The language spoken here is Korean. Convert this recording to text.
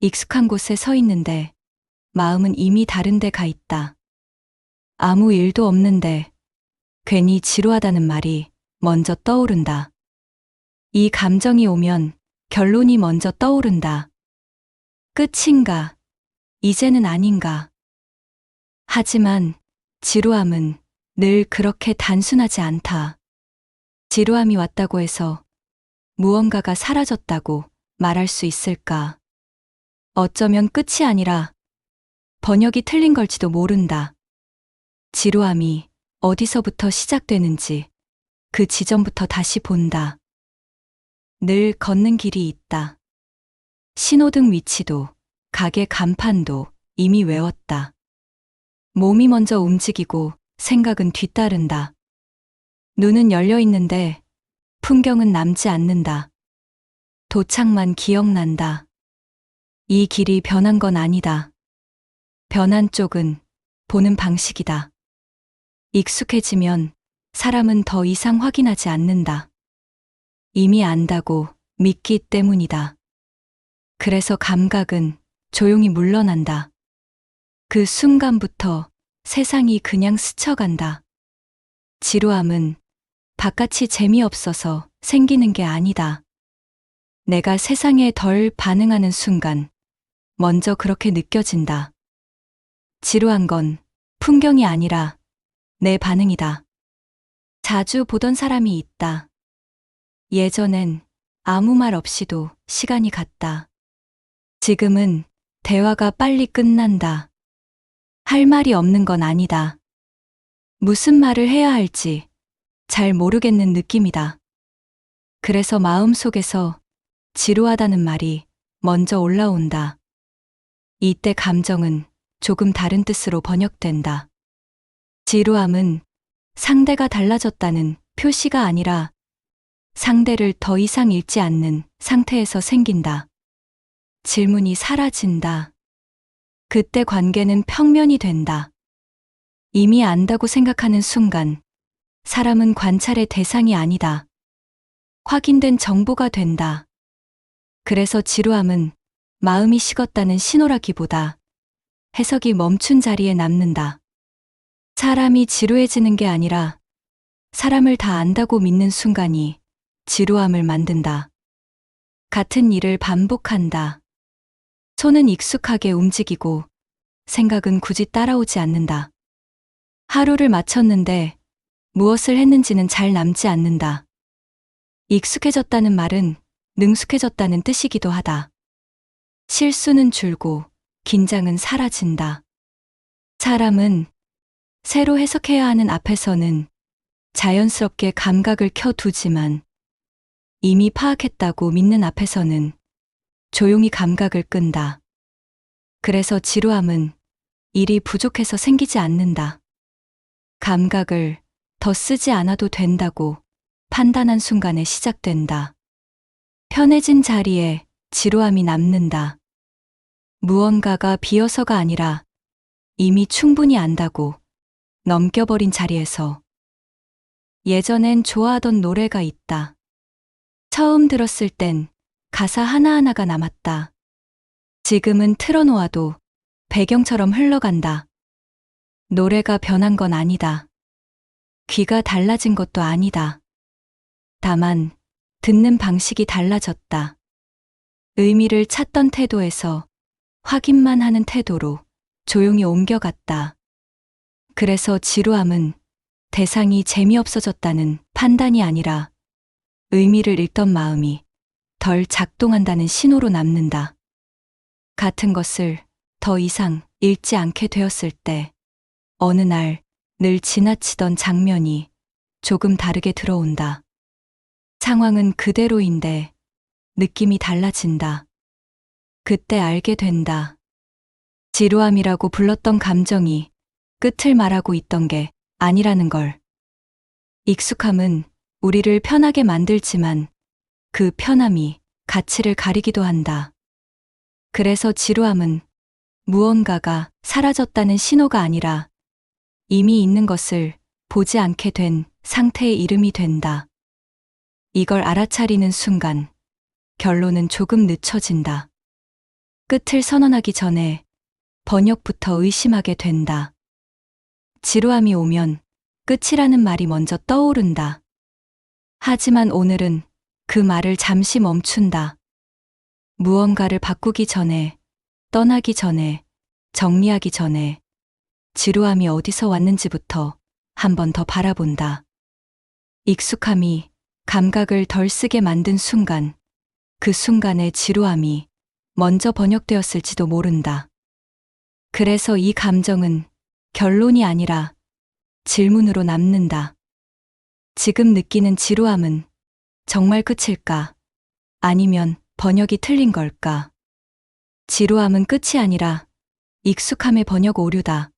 익숙한 곳에 서 있는데 마음은 이미 다른 데 가 있다. 아무 일도 없는데 괜히 지루하다는 말이 먼저 떠오른다. 이 감정이 오면 결론이 먼저 떠오른다. 끝인가? 이제는 아닌가? 하지만 지루함은 늘 그렇게 단순하지 않다. 지루함이 왔다고 해서 무언가가 사라졌다고 말할 수 있을까? 어쩌면 끝이 아니라 번역이 틀린 걸지도 모른다. 지루함이 어디서부터 시작되는지 그 지점부터 다시 본다. 늘 걷는 길이 있다. 신호등 위치도 가게 간판도 이미 외웠다. 몸이 먼저 움직이고 생각은 뒤따른다. 눈은 열려 있는데 풍경은 남지 않는다. 도착만 기억난다. 이 길이 변한 건 아니다. 변한 쪽은 보는 방식이다. 익숙해지면 사람은 더 이상 확인하지 않는다. 이미 안다고 믿기 때문이다. 그래서 감각은 조용히 물러난다. 그 순간부터 세상이 그냥 스쳐간다. 지루함은 바깥이 재미없어서 생기는 게 아니다. 내가 세상에 덜 반응하는 순간, 먼저 그렇게 느껴진다. 지루한 건 풍경이 아니라 내 반응이다. 자주 보던 사람이 있다. 예전엔 아무 말 없이도 시간이 갔다. 지금은 대화가 빨리 끝난다. 할 말이 없는 건 아니다. 무슨 말을 해야 할지 잘 모르겠는 느낌이다. 그래서 마음 속에서 지루하다는 말이 먼저 올라온다. 이때 감정은 조금 다른 뜻으로 번역된다. 지루함은 상대가 달라졌다는 표시가 아니라 상대를 더 이상 읽지 않는 상태에서 생긴다. 질문이 사라진다. 그때 관계는 평면이 된다. 이미 안다고 생각하는 순간 사람은 관찰의 대상이 아니다. 확인된 정보가 된다. 그래서 지루함은 마음이 식었다는 신호라기보다 해석이 멈춘 자리에 남는다. 사람이 지루해지는 게 아니라 사람을 다 안다고 믿는 순간이 지루함을 만든다. 같은 일을 반복한다. 손은 익숙하게 움직이고 생각은 굳이 따라오지 않는다. 하루를 마쳤는데 무엇을 했는지는 잘 남지 않는다. 익숙해졌다는 말은 능숙해졌다는 뜻이기도 하다. 실수는 줄고 긴장은 사라진다. 사람은 새로 해석해야 하는 앞에서는 자연스럽게 감각을 켜두지만 이미 파악했다고 믿는 앞에서는 조용히 감각을 끈다. 그래서 지루함은 일이 부족해서 생기지 않는다. 감각을 더 쓰지 않아도 된다고 판단한 순간에 시작된다. 편해진 자리에 지루함이 남는다. 무언가가 비어서가 아니라 이미 충분히 안다고 넘겨버린 자리에서 예전엔 좋아하던 노래가 있다. 처음 들었을 땐 가사 하나하나가 남았다. 지금은 틀어놓아도 배경처럼 흘러간다. 노래가 변한 건 아니다. 귀가 달라진 것도 아니다. 다만 듣는 방식이 달라졌다. 의미를 찾던 태도에서 확인만 하는 태도로 조용히 옮겨갔다. 그래서 지루함은 대상이 재미없어졌다는 판단이 아니라 의미를 잃던 마음이 덜 작동한다는 신호로 남는다. 같은 것을 더 이상 읽지 않게 되었을 때 어느 날 늘 지나치던 장면이 조금 다르게 들어온다. 상황은 그대로인데 느낌이 달라진다. 그때 알게 된다. 지루함이라고 불렀던 감정이 끝을 말하고 있던 게 아니라는 걸. 익숙함은 우리를 편하게 만들지만 그 편함이 가치를 가리기도 한다. 그래서 지루함은 무언가가 사라졌다는 신호가 아니라 이미 있는 것을 보지 않게 된 상태의 이름이 된다. 이걸 알아차리는 순간 결론은 조금 늦춰진다. 끝을 선언하기 전에 번역부터 의심하게 된다. 지루함이 오면 끝이라는 말이 먼저 떠오른다. 하지만 오늘은 그 말을 잠시 멈춘다. 무언가를 바꾸기 전에, 떠나기 전에, 정리하기 전에, 지루함이 어디서 왔는지부터 한 번 더 바라본다. 익숙함이 감각을 덜 쓰게 만든 순간, 그 순간의 지루함이 먼저 번역되었을지도 모른다. 그래서 이 감정은 결론이 아니라 질문으로 남는다. 지금 느끼는 지루함은 정말 끝일까? 아니면 번역이 틀린 걸까? 지루함은 끝이 아니라 익숙함의 번역 오류다.